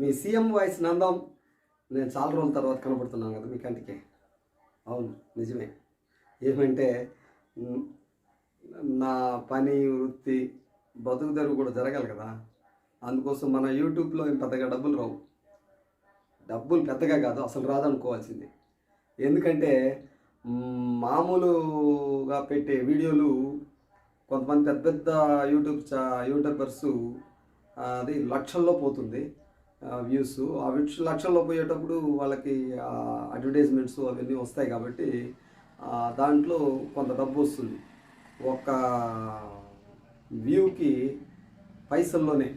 మీ CM voice Nandam. నేను చాలా రోజుల తర్వాత కనబడుతున్నాను కదా మీ కంటికి. అవును నిజమే. ఏమంటే నా పని వృత్తి బతుకు తెరువు కూడా జరగాలి కదా. అందుకోసం మన యూట్యూబ్లో ఏం పెద్దగా డబ్బులు రావు. డబ్బులు పెద్దగా కాదు అసలు రాదనుకోవాల్సింది. ఎందుకంటే మామూలుగా పెట్టే వీడియోలు కొంతమంది పెద్ద పెద్ద యూట్యూబ్ చా యూట్యూబర్స్ అది లక్షల్లో పోతుంది. వ్యూస్ ఆ లక్షల్లో పోయేటప్పుడు వాళ్ళకి అడ్వర్టైజ్మెంట్స్ అవన్నీ వస్తాయి కాబట్టి దాంట్లో కొంత డబ్బు వస్తుంది. ఒక వ్యూకి పైసల్లోనే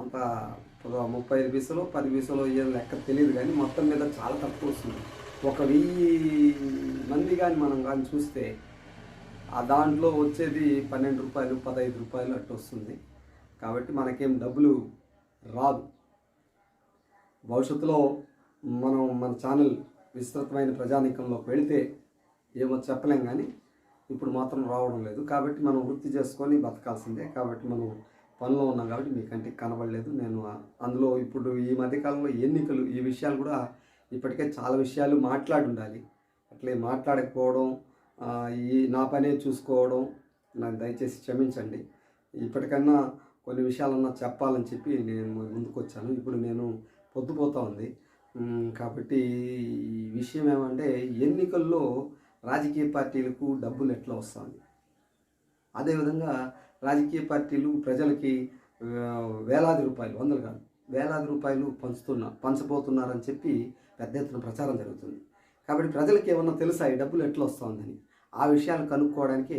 అంత ముప్పై ఐదు పైసలు పది పైసలు ఏం లెక్క తెలియదు కానీ మొత్తం మీద చాలా తక్కువ వస్తుంది. ఒక వెయ్యి మంది కానీ మనం కానీ చూస్తే ఆ దాంట్లో వచ్చేది పన్నెండు రూపాయలు పదహైదు రూపాయలు అట్టు వస్తుంది. కాబట్టి మనకేం డబ్బులు రాదు. భవిష్యత్తులో మనం మన ఛానల్ విస్తృతమైన ప్రజానీకంలోకి వెళితే ఏమో చెప్పలేం కానీ ఇప్పుడు మాత్రం రావడం లేదు. కాబట్టి మనం వృత్తి చేసుకొని బతకాల్సిందే. కాబట్టి మనం పనిలో ఉన్నాం కాబట్టి మీ కంటికి కనబడలేదు. నేను అందులో ఇప్పుడు ఈ మధ్యకాలంలో ఎన్నికలు ఈ విషయాలు కూడా ఇప్పటికే చాలా విషయాలు మాట్లాడి ఉండాలి. అట్లే మాట్లాడకపోవడం ఈ నా పనే చూసుకోవడం నాకు దయచేసి క్షమించండి. ఇప్పటికన్నా కొన్ని విషయాలన్నా చెప్పాలని చెప్పి నేను ముందుకు వచ్చాను ఇప్పుడు నేను పొద్దుపోతూ ఉంది. కాబట్టి ఈ విషయం ఏమంటే ఎన్నికల్లో రాజకీయ పార్టీలకు డబ్బులు ఎట్లా వస్తుంది అదేవిధంగా రాజకీయ పార్టీలు ప్రజలకి వేలాది రూపాయలు వందలు కాదు వేలాది రూపాయలు పంచుతున్నా పంచబోతున్నారని చెప్పి పెద్ద ఎత్తున ప్రచారం జరుగుతుంది. కాబట్టి ప్రజలకి ఏమన్నా తెలుసా ఈ డబ్బులు ఎట్లా వస్తుందని? ఆ విషయాలు కనుక్కోవడానికి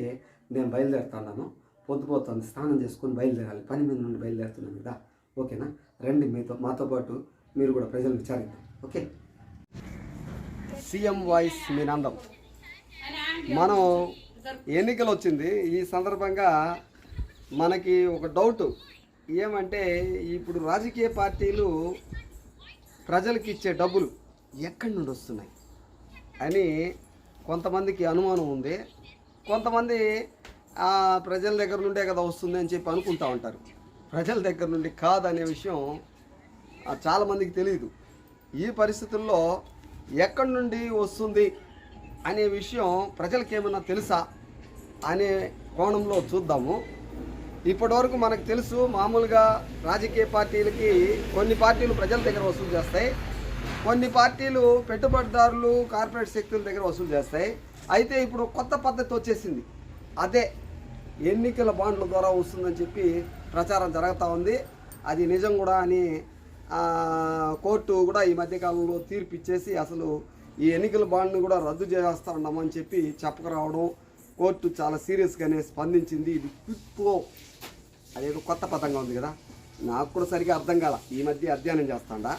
నేను బయలుదేరుతున్నాను. పొద్దుపోతుంది స్నానం చేసుకొని బయలుదేరాలి. పని మీద నుండి బయలుదేరుతున్నాను కదా. ఓకేనా? రండి మీతో మాతో పాటు మీరు కూడా ప్రజలు విచారిద్దాం. ఓకే? సీఎం వాయిస్ మీ నందం. మనం ఎన్నికలు వచ్చింది ఈ సందర్భంగా మనకి ఒక డౌట్. ఏమంటే ఇప్పుడు రాజకీయ పార్టీలు ప్రజలకి ఇచ్చే డబ్బులు ఎక్కడి నుండి వస్తున్నాయి అని కొంతమందికి అనుమానం ఉంది. కొంతమంది ప్రజల దగ్గర నుండే కదా వస్తుంది అని చెప్పి అనుకుంటా ఉంటారు. ప్రజల దగ్గర నుండి కాదనే విషయం చాలామందికి తెలియదు ఈ పరిస్థితుల్లో ఎక్కడి నుండి వస్తుంది అనే విషయం ప్రజలకేమన్నా తెలుసా అనే కోణంలో చూద్దాము. ఇప్పటివరకు మనకు తెలుసు మామూలుగా రాజకీయ పార్టీలకి కొన్ని పార్టీలు ప్రజల దగ్గర వసూలు చేస్తాయి. కొన్ని పార్టీలు పెట్టుబడిదారులు కార్పొరేట్ శక్తుల దగ్గర వసూలు చేస్తాయి. అయితే ఇప్పుడు కొత్త పద్ధతి వచ్చేసింది. అదే ఎన్నికల బాండ్ల ద్వారా వస్తుందని చెప్పి ప్రచారం జరుగుతూ ఉంది. అది నిజం కూడా అని కోర్టు కూడా ఈ మధ్యకాలంలో తీర్పు ఇచ్చేసి అసలు ఈ ఎన్నికల బాండ్ని కూడా రద్దు చేస్తారన్నామని చెప్పి చెప్పకరావడం కోర్టు చాలా సీరియస్గానే స్పందించింది. ఇది క్విక్లో అదేదో కొత్త పదంగా ఉంది కదా నాకు కూడా సరిగా అర్థం కాల ఈ మధ్య అధ్యయనం చేస్తాడా.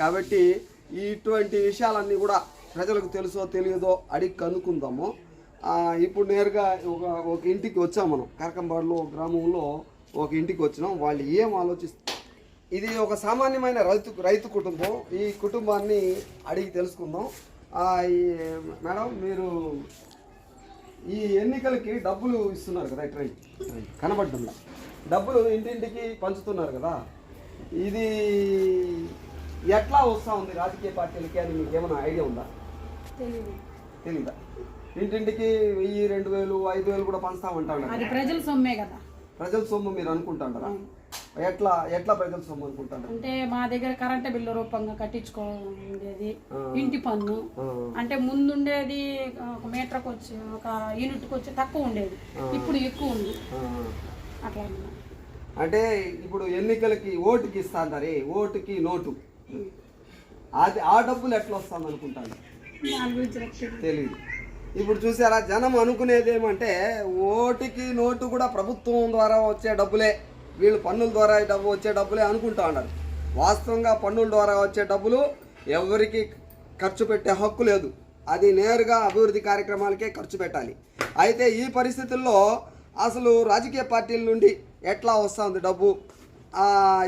కాబట్టి ఇటువంటి విషయాలన్నీ కూడా ప్రజలకు తెలుసో తెలియదో అడిగి కనుక్కుందాము. ఇప్పుడు నేరుగా ఒక ఒక ఇంటికి వచ్చాం మనం. కరకంబాడులో గ్రామంలో ఒక ఇంటికి వచ్చినాం. వాళ్ళు ఏం ఆలోచిస్తారు ఇది ఒక సామాన్యమైన రైతు రైతు కుటుంబం. ఈ కుటుంబాన్ని అడిగి తెలుసుకుందాం. మేడం మీరు ఈ ఎన్నికలకి డబ్బులు ఇస్తున్నారు కదా ఇట్లా కనబడ్డంలా డబ్బులు ఇంటింటికి పంచుతున్నారు కదా. ఇది ఎట్లా వస్తూ ఉంది రాజకీయ పార్టీలకి అని మీకు ఏమైనా ఐడియా ఉందా? తెలియదు తెలీదా? ఇంటింటికి వెయ్యి రెండు వేలు ఐదు వేలు కూడా పంచుతామంటాడు అది ప్రజల సొమ్మే కదా. ప్రజల సొమ్ము మీరు అనుకుంటాంటారా ఎట్లా ఎట్లా ప్రజల అనుకుంటారు? అంటే మా దగ్గర కరెంటు బిల్లు రూపంగా కట్టించుకోండేది ఇంటి పన్ను. అంటే ముందుండేది ఒక మీటర్కి వచ్చి ఒక యూనిట్కి వచ్చి తక్కువ ఉండేది. ఇప్పుడు ఎక్కువ ఉంది. అట్లా. అంటే ఇప్పుడు ఎన్నికలకి ఓటుకి ఇస్తాంటారే ఓటుకి నోటు. అది ఆ డబ్బులు ఎట్లా వస్తుంది అనుకుంటాను. తెలియదు ఇప్పుడు చూసారా జనం అనుకునేది ఏమంటే ఓటుకి నోటు కూడా ప్రభుత్వం ద్వారా వచ్చే డబ్బులే. వీళ్ళు పన్నుల ద్వారా డబ్బు వచ్చే డబ్బులే అనుకుంటా ఉన్నారు. వాస్తవంగా పన్నుల ద్వారా వచ్చే డబ్బులు ఎవరికి ఖర్చు పెట్టే హక్కు లేదు. అది నేరుగా అభివృద్ధి కార్యక్రమాలకే ఖర్చు పెట్టాలి. అయితే ఈ పరిస్థితుల్లో అసలు రాజకీయ పార్టీల నుండి ఎట్లా వస్తుంది డబ్బు?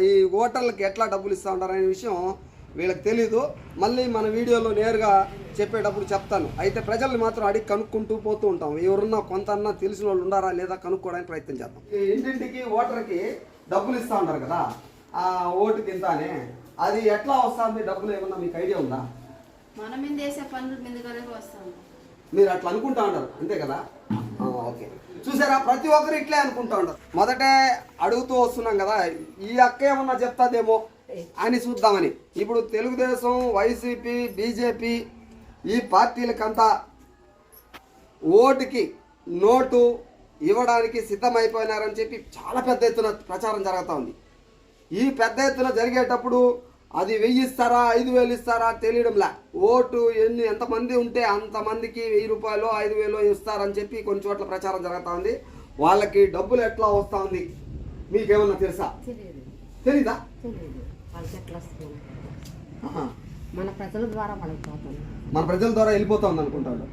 ఈ ఓటర్లకు ఎట్లా డబ్బులు ఇస్తూ ఉంటారు అనే విషయం వీళ్ళకి తెలీదు. మళ్ళీ మన వీడియోలో నేరుగా చెప్పేటప్పుడు చెప్తాను. అయితే ప్రజల్ని మాత్రం అడిగి కనుక్కుంటూ పోతూ ఉంటాం. ఎవరున్నా కొంత అన్నా తెలిసిన వాళ్ళు ఉండారా లేదా కనుక్కోవడానికి ప్రయత్నం చేద్దాం. ఇంటింటికి ఓటర్కి డబ్బులు ఇస్తూ ఉంటారు కదా ఆ ఓటుకి ఇంత అని అది ఎట్లా వస్తుంది? డబ్బులు ఏమన్నా మీకు ఐడియా ఉందా? మన పనుల మీరు అట్లా అనుకుంటా ఉంటారు అంతే కదా? ఓకే. చూసారా? ప్రతి ఒక్కరు ఇట్లే అనుకుంటా ఉంటారు మొదటే అడుగుతూ వస్తున్నాం కదా ఈ అక్క ఏమన్నా చెప్తాదేమో? అని చూద్దామని. ఇప్పుడు తెలుగుదేశం వైసీపీ బీజేపీ ఈ పార్టీలకంతా ఓటుకి నోటు ఇవ్వడానికి సిద్ధమైపోయినారని చెప్పి చాలా పెద్ద ఎత్తున ప్రచారం జరుగుతూ ఉంది. ఈ పెద్ద ఎత్తున జరిగేటప్పుడు అది వెయ్యి ఇస్తారా ఐదు వేలు ఇస్తారా తెలియడంలా. ఓటు ఎన్ని ఎంతమంది ఉంటే అంతమందికి వెయ్యి రూపాయలు ఐదు వేలు ఇస్తారని చెప్పి కొన్ని చోట్ల ప్రచారం జరుగుతూ ఉంది. వాళ్ళకి డబ్బులు ఎట్లా వస్తూ ఉంది? మీకేమన్నా తెలుసా? తెలీదా. తెలియదు వాళ్ళకి ఎట్లా వస్తుంది ఆహా. మన ప్రజల ద్వారా వాళ్ళకి పోతుంది. మన ప్రజల ద్వారా వెళ్ళిపోతా ఉంది అనుకుంటాడు.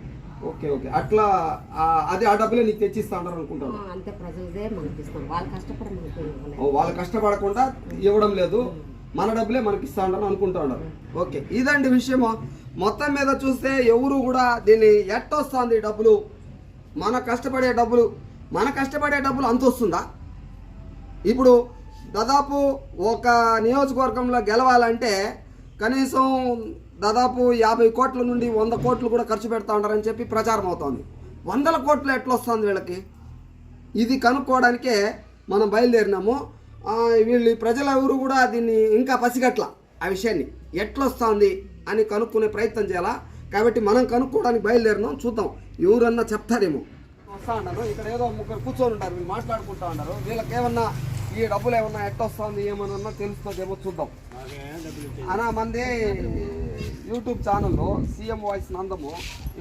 Okay okay. అట్లా అది ఆ డబ్బులే నీకు తెచ్చిస్తా ఉంటారు అనుకుంటాడు. ఆ, అంతే ప్రజలదే మనకి ఇస్తాం. వాళ్ళు వాళ్ళు కష్టపడకుండా ఇవ్వడం లేదు. మన డబ్బులే మనకి ఇస్తా ఉంటారు అనుకుంటా ఉన్నారు ఓకే ఇదండి విషయము మొత్తం మీద చూస్తే ఎవరు కూడా దీన్ని ఎట్టొస్తుంది డబ్బులు? మన కష్టపడే డబ్బులు మన కష్టపడే డబ్బులు అంత వస్తుందా ఇప్పుడు దాదాపు ఒక నియోజకవర్గంలో గెలవాలంటే కనీసం దాదాపు యాభై కోట్ల నుండి వంద కోట్లు కూడా ఖర్చు పెడతా ఉంటారని చెప్పి ప్రచారం అవుతోంది. వందల కోట్లు ఎట్లొస్తుంది వీళ్ళకి? ఇది కనుక్కోవడానికే మనం బయలుదేరినాము. వీళ్ళు ప్రజలు ఎవరు కూడా దీన్ని ఇంకా పసిగట్ల ఆ విషయాన్ని. ఎట్లొస్తుంది అని కనుక్కునే ప్రయత్నం చేయాలా? కాబట్టి మనం కనుక్కోవడానికి బయలుదేరినాం. చూద్దాం. ఎవరన్నా చెప్తారేమో. వస్తా ఉన్నారు ఇక్కడ ఏదో ముగ్గురు కూర్చొని ఉంటారు. వీళ్ళు మాట్లాడుకుంటా ఉన్నారు వీళ్ళకి ఏమన్నా ఈ డబ్బులు ఏమన్నా ఎట్ట వస్తుంది ఏమన్నా తెలుస్తుందేమో చూద్దాం. అనా మంది యూట్యూబ్ ఛానల్లో సీఎం వాయిస్ నందము.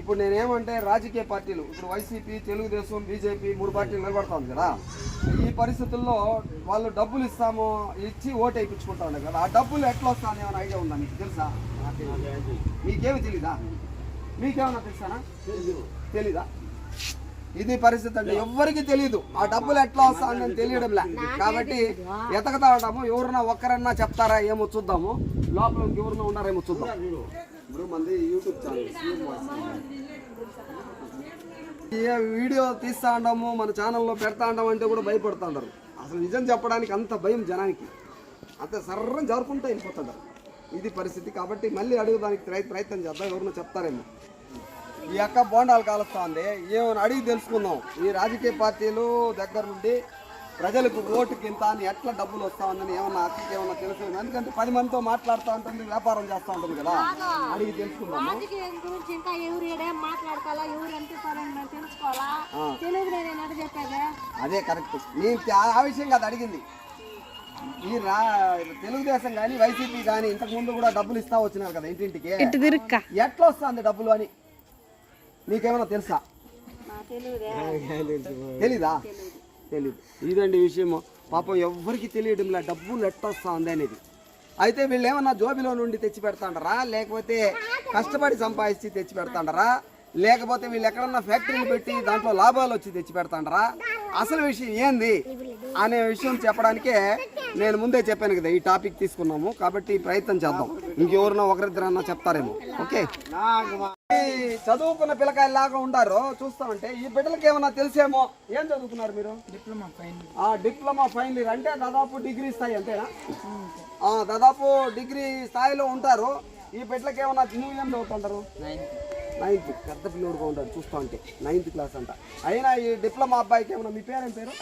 ఇప్పుడు నేనేమంటే రాజకీయ పార్టీలు ఇప్పుడు వైసీపీ తెలుగుదేశం బీజేపీ మూడు పార్టీలు నిలబడతా కదా. ఈ పరిస్థితుల్లో వాళ్ళు డబ్బులు ఇస్తాము ఇచ్చి ఓటు వేయించుకుంటా ఉన్నారు కదా. ఆ డబ్బులు ఎట్లా వస్తుంది ఏమైనా ఐడియా ఉందా మీకు? తెలుసా? మీకేమి తెలీదా? మీకేమన్నా తెలుసానా? తెలీదా? ఇది పరిస్థితి అండి ఎవ్వరికి తెలియదు ఆ డబ్బులు ఎట్లా వస్తాయని తెలియడం లే కాబట్టి ఎతకతా ఉంటాము ఎవరన్నా ఒక్కరన్నా చెప్తారా ఏమో చూద్దాము. లోపల ఎవరన్నా ఉన్నారేమో చూద్దాం. ఇప్పుడు మంది యూట్యూబ్ ఛానల్ సీఎం వాయిస్. ఏ వీడియో తీస్తా ఉంటాము మన ఛానల్లో పెడతా ఉంటాం అంటే కూడా భయపడుతూ ఉంటారు అసలు నిజం చెప్పడానికి అంత భయం జనానికి. అంత సర్రం జరుపుకుంటూ వెళ్ళిపోతుంటారు. ఇది పరిస్థితి కాబట్టి మళ్ళీ అడుగుదానికి ప్రయ- ప్రయత్నం చేద్దాం ఎవరన్నా చెప్తారేమో. ఈ అక్క బోండాలు కాలుస్తా ఉంది ఏమైనా అడిగి తెలుసుకుందాం. ఈ రాజకీయ పార్టీలు దగ్గర నుండి ప్రజలకు ఓటుకి ఇంత అని ఎట్లా డబ్బులు వస్తా ఉందని ఏమన్నా అక్కకి ఏమన్నా తెలుసు? ఎందుకంటే పది మందితో మాట్లాడుతూ ఉంటుంది వ్యాపారం చేస్తూ ఉంటుంది కదా. అడిగి తెలుసుకుందాము. రాజకీయం గురించి ఇంకా ఎవరు ఏడేం మాట్లాడుకోవాలా? ఎవరు ఎంత పని మేము తెలుసుకోవాలా? ఆ. తెలుగు నేను ఎన్నట్టు చెప్పేది? అదే కరెక్ట్. నేను ఆ- విషయం కాదు అడిగింది. ఈ రా తెలుగుదేశం కానీ వైసీపీ కానీ ఇంతకు ముందు కూడా డబ్బులు ఇస్తా వచ్చినారు కదా ఇంటింటికి. ఎట్లా వస్తుంది డబ్బులు అని? నీకేమైనా తెలుసా? తెలీదా. తెలీదు? ఇదండి విషయము. పాపం ఎవ్వరికి తెలియడంలా డబ్బులు ఎట్ట వస్తుంది అనేది. అయితే వీళ్ళు ఏమన్నా జోబిలో నుండి తెచ్చి పెడతాండరా? లేకపోతే కష్టపడి సంపాదించి తెచ్చి పెడతాండరా? లేకపోతే వీళ్ళు ఎక్కడన్నా ఫ్యాక్టరీలు పెట్టి దాంట్లో లాభాలు వచ్చి తెచ్చి పెడతాండరా? అసలు విషయం ఏంది? అనే విషయం చెప్పడానికే నేను ముందే చెప్పాను కదా ఈ టాపిక్ తీసుకున్నాము. కాబట్టి ప్రయత్నం చేద్దాం. ఇంకెవరన్నా ఒకరిద్దరన్నా చెప్తారేమో. ఓకే? చదువుకున్న పిల్లకాయలాగా ఉండారు చూస్తామంటే ఈ బిడ్డలకి ఏమన్నా తెలిసేమో ఏం చదువుకున్నారు మీరు? Diploma final diploma final year. అంటే దాదాపు డిగ్రీ స్థాయి అంతేనా? ఆ, దాదాపు డిగ్రీ స్థాయిలో ఉంటారు. ఈ బిడ్డలకి ఏమన్నా నువ్వు ఏం చదువుతుంటారు? నైన్త్ పెద్ద పిల్లడుగా ఉంటాడు చూస్తా ఉంటే నైన్త్ క్లాస్ అంట. అయినా ఈ డిప్లొమా అబ్బాయికి ఏమన్నా మీ పేరేం పేరు?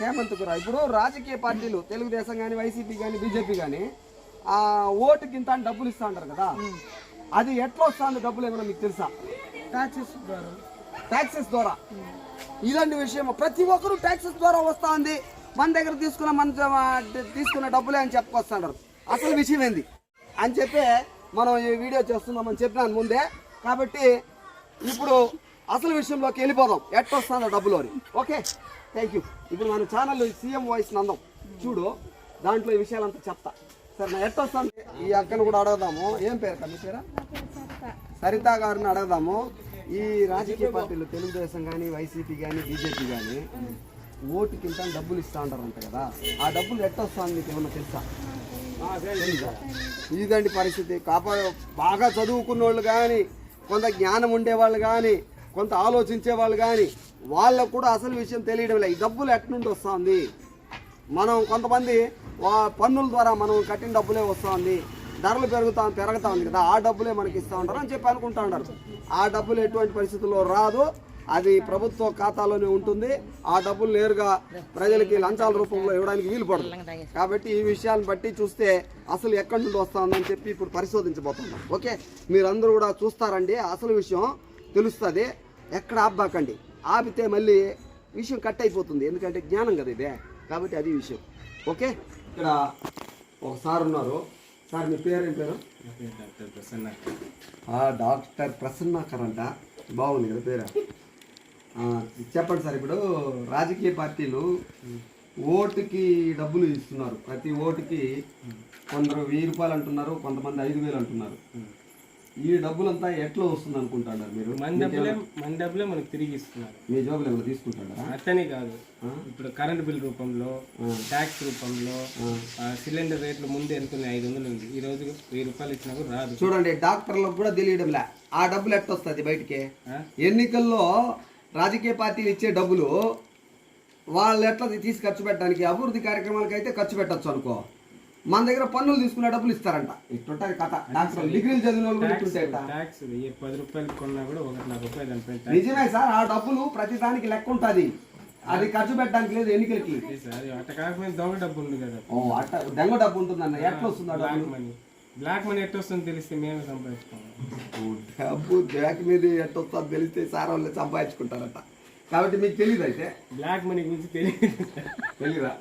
హేమంత్ కురా ఇప్పుడు రాజకీయ పార్టీలు తెలుగుదేశం కానీ వైసీపీ కానీ బీజేపీ కానీ ఆ ఓటుకి ఇంత అని డబ్బులు ఇస్తా ఉంటారు కదా. అది ఎట్లా వస్తుంది డబ్బులు ఏమైనా మీకు తెలుసా? ట్యాక్సెస్ ద్వారా. ట్యాక్సెస్ ద్వారా. ఇలాంటి విషయం ప్రతి ఒక్కరు ట్యాక్సెస్ ద్వారా వస్తా ఉంది మన దగ్గర తీసుకున్న మన తీసుకున్న డబ్బులే అని చెప్పుకొస్తున్నారు అసలు విషయం ఏంది? అని చెప్పి మనం ఈ వీడియో చేస్తున్నామని చెప్పినాను ముందే. కాబట్టి ఇప్పుడు అసలు విషయంలోకి వెళ్ళిపోదాం. ఎట్లా వస్తుందో డబ్బులు అని. ఓకే? థ్యాంక్ యూ ఇప్పుడు మన ఛానల్ సీఎం వాయిస్ నందం. చూడు దాంట్లో ఈ విషయాలంతా చెప్తా. సరే ఈ అక్కను కూడా అడగదాము. ఏం పేరు కదా పేరా? సరిత. గారిని అడగదాము. ఈ రాజకీయ పార్టీలు తెలుగుదేశం కానీ వైసీపీ కానీ బీజేపీ కానీ ఓటుకి ఇంత డబ్బులు ఇస్తా ఉంటారంట కదా. ఆ డబ్బులు ఎట్ట వస్తుంది మీకు ఏమన్నా తెలుసా? ఇదండి పరిస్థితి. కాపా బాగా చదువుకున్న వాళ్ళు కానీ కొంత జ్ఞానం ఉండేవాళ్ళు కానీ కొంత ఆలోచించే వాళ్ళు కానీ వాళ్ళకు కూడా అసలు విషయం తెలియడం లేదు. ఈ డబ్బులు ఎట్నుండి వస్తుంది? మనం కొంతమంది పన్నుల ద్వారా మనం కట్టిన డబ్బులే వస్తుంది ధరలు పెరుగుతా పెరుగుతా ఉంది కదా ఆ డబ్బులే మనకి ఇస్తా ఉంటారు అని చెప్పి అనుకుంటా ఉంటారు ఆ డబ్బులు ఎటువంటి పరిస్థితుల్లో రాదు అది ప్రభుత్వ ఖాతాలోనే ఉంటుంది. ఆ డబ్బులు నేరుగా ప్రజలకి లంచాల రూపంలో ఇవ్వడానికి వీలు పడదు. కాబట్టి ఈ విషయాన్ని బట్టి చూస్తే అసలు ఎక్కడి నుండి వస్తుందని చెప్పి ఇప్పుడు పరిశోధించబోతున్నాం. ఓకే? మీరందరూ కూడా చూస్తారండి. అసలు విషయం తెలుస్తుంది. ఎక్కడ ఆపబాకండి. ఆపితే మళ్ళీ విషయం కట్ అయిపోతుంది. ఎందుకంటే జ్ఞానం కదా ఇదే. కాబట్టి అది విషయం. ఓకే? ఇక్కడ ఒక సార్ ఉన్నారు. సార్ మీ పేరు ఏం పేరు? డాక్టర్ ప్రసన్న. డాక్టర్ ప్రసన్నాకర్ అంట. బాగుంది కదా పేరు. చెప్పండి సార్ ఇప్పుడు రాజకీయ పార్టీలు ఓటుకి డబ్బులు ఇస్తున్నారు. ప్రతి ఓటుకి కొందరు వెయ్యి రూపాయలు అంటున్నారు కొంతమంది ఐదు వేలు అంటున్నారు. ఈ డబ్బులంతా ఎట్లా వస్తుంది అనుకుంటున్నారు మీరు? మన డబ్బులే మన డబ్బులే మనకు తిరిగి ఇస్తున్నారు. మీ జోబులు ఏమైనా తీసుకుంటారా అట్లనే కాదు. ఇప్పుడు కరెంట్ బిల్ రూపంలో ట్యాక్స్ రూపంలో సిలిండర్ రేట్లు ముందు ఎంత ఉన్నాయి ఐదు వందలు ఉంది. ఈ రోజు వెయ్యి రూపాయలు ఇచ్చినా కూడా రాదు. చూడండి డాక్టర్లకు కూడా తెలియడంలే. ఆ డబ్బులు ఎట్ట వస్తుంది బయటికి? ఎన్నికల్లో రాజకీయ పార్టీలు ఇచ్చే డబ్బులు వాళ్ళు ఎట్లా తీసి ఖర్చు పెట్టడానికి? అభివృద్ధి కార్యక్రమాలకు అయితే ఖర్చు పెట్టచ్చు అనుకో. మన దగ్గర పన్నులు తీసుకునే డబ్బులు ఇస్తారంట. ఇట్టుంటది కథ. డాక్టర్ డిగ్రీలు చదివిన వాళ్ళు కూడా పది రూపాయలు కొన్నా కూడా ఒకటి రూపాయలు నిజమే సార్ ఆ డబ్బులు ప్రతి దానికి లెక్క ఉంటుంది. అది ఖర్చు పెట్టడానికి లేదు ఎన్నికలకి. దొంగ డబ్బు ఉంది కదా. ఓ అట్ట దెంగ డబ్బు ఉంటుందన్న. ఎట్లా వస్తుంది బ్లాక్ మనీ బ్లాక్ మనీ వస్తుందో తెలిస్తే మేము సంపాదిస్తాం. ఓ డబ్బు బ్యాక్ మీద ఎట్ట వస్తుందో తెలిస్తే సార్ వాళ్ళు సంపాదించుకుంటారట. కాబట్టి మీకు తెలియదు అయితే బ్లాక్ మనీ గురించి తెలియదు తెలీదా?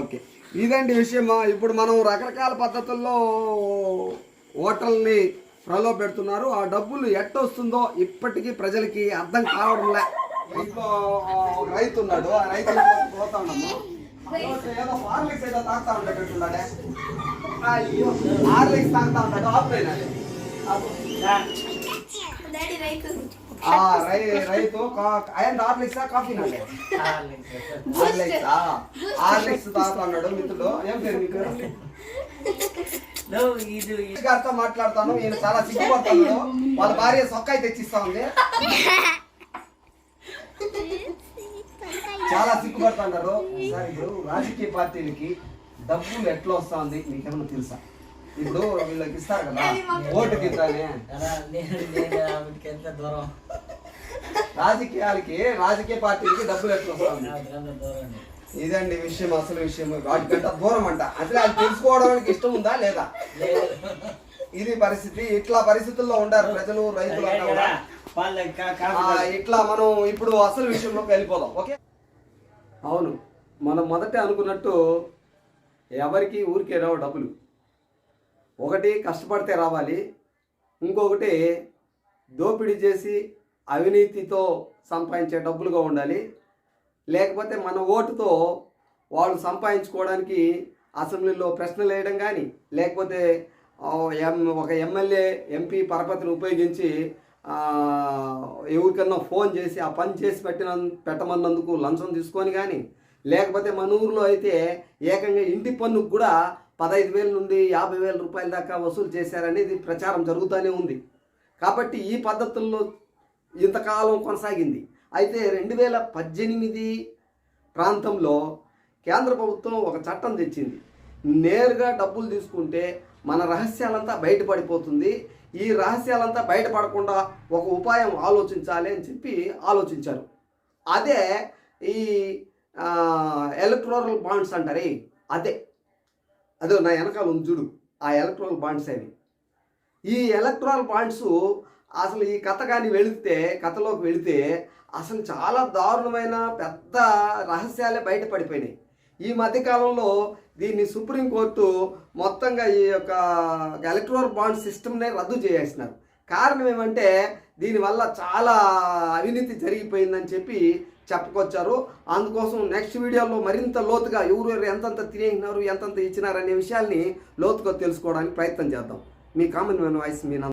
ఓకే. ఇదండి విషయమా? ఇప్పుడు మనం రకరకాల పద్ధతుల్లో హోటల్ని ప్రలో పెడుతున్నారు. ఆ డబ్బులు ఎట్ట వస్తుందో ఇప్పటికీ ప్రజలకి అర్థం కావడంలే. ఇంట్లో ఒక రైతు ఉన్నాడు ఆ రైతు పోతా ఉన్నాము ఏదో హార్లిక్స్ ఏదో తాగుతా ఉండేటట్టున్నాడే హార్లిక్స్ తాగుతా ఉంటాడు ఆఫ్ రైతు. రైతు ఆయన హార్లిక్సా కాఫీ నాడే హార్లిక్స్ హార్లిక్స్ తాగుతా ఉన్నాడు మిత్రుడు. ఏం పేరు మీ పేరు? గారితో మాట్లాడతాను. ఈయన చాలా సిగ్గుపడుతున్నాడు. వాళ్ళ భార్య సొక్కాయి తెచ్చిస్తా ఉంది. చాలా సిగ్గుపడుతున్నారు. సార్ ఇప్పుడు రాజకీయ పార్టీలకి డబ్బులు ఎట్లా వస్తా ఉంది మీకేమన్నా తెలుసా? ఇప్పుడు వీళ్ళకి ఇస్తారు కదా. ఓటుకి ఎంత దూరం? రాజకీయాలకి రాజకీయ పార్టీలకి డబ్బులు ఎట్లా వస్తా ఉంది ఎంత దూరం ఇదండి విషయం అసలు విషయం. వాటికంట దూరం అంట. అసలు అది తెలుసుకోవడానికి ఇష్టం ఉందా లేదా? ఇది పరిస్థితి. ఇట్లా పరిస్థితుల్లో ఉండారు ప్రజలు రైతులు ఇట్లా మనం ఇప్పుడు అసలు విషయంలోకి వెళ్ళిపోదాం. ఓకే? అవును. మనం మొదట అనుకున్నట్టు ఎవరికి ఊరికే రావు డబ్బులు. ఒకటి కష్టపడితే రావాలి ఇంకొకటి దోపిడీ చేసి అవినీతితో సంపాదించే డబ్బులుగా ఉండాలి. లేకపోతే మన ఓటుతో వాళ్ళు సంపాదించుకోవడానికి అసెంబ్లీలో ప్రశ్నలు వేయడం కానీ లేకపోతే ఎం- ఒక ఎమ్మెల్యే ఎంపీ పరపతిని ఉపయోగించి ఎవరికన్నా ఫోన్ చేసి ఆ పని చేసి పెట్టిన పెట్టమన్నందుకు లంచం తీసుకొని కానీ లేకపోతే మన ఊర్లో అయితే ఏకంగా ఇంటి పన్నుకు కూడా పదహైదు వేల నుండి యాభై వేల రూపాయల దాకా వసూలు చేశారనేది ప్రచారం జరుగుతూనే ఉంది. కాబట్టి ఈ పద్ధతుల్లో ఇంతకాలం కొనసాగింది. అయితే రెండు వేల పద్దెనిమిది ప్రాంతంలో కేంద్ర ప్రభుత్వం ఒక చట్టం తెచ్చింది. నేరుగా డబ్బులు తీసుకుంటే మన రహస్యాలంతా బయటపడిపోతుంది. ఈ రహస్యాలంతా బయటపడకుండా ఒక ఉపాయం ఆలోచించాలి అని చెప్పి ఆలోచించారు. అదే ఈ ఎలక్ట్రోరల్ బాండ్స్ అంటారే అదే. అదో నా వెనకాల ఉంది చూడు ఆ ఎలక్ట్రానిక్ బాండ్స్ అవి. ఈ ఎలక్ట్రాల్ బాండ్స్ అసలు ఈ కథ కానీ వెళితే కథలోకి వెళితే అసలు చాలా దారుణమైన పెద్ద రహస్యాలే బయటపడిపోయినాయి ఈ మధ్యకాలంలో దీన్ని సుప్రీంకోర్టు మొత్తంగా ఈ యొక్క ఎలక్ట్రల్ బాండ్ సిస్టమ్నే రద్దు చేసేసినారు. కారణం ఏమంటే దీనివల్ల చాలా అవినీతి జరిగిపోయిందని చెప్పి చెప్పుకొచ్చారు. అందుకోసం నెక్స్ట్ వీడియోలో మరింత లోతుగా ఎవరు ఎంతంత తినేసినారు ఎంతంత ఇచ్చినారు అనే విషయాల్ని లోతుగా తెలుసుకోవడానికి ప్రయత్నం చేద్దాం. మీ కామన్ వాయిస్ మీ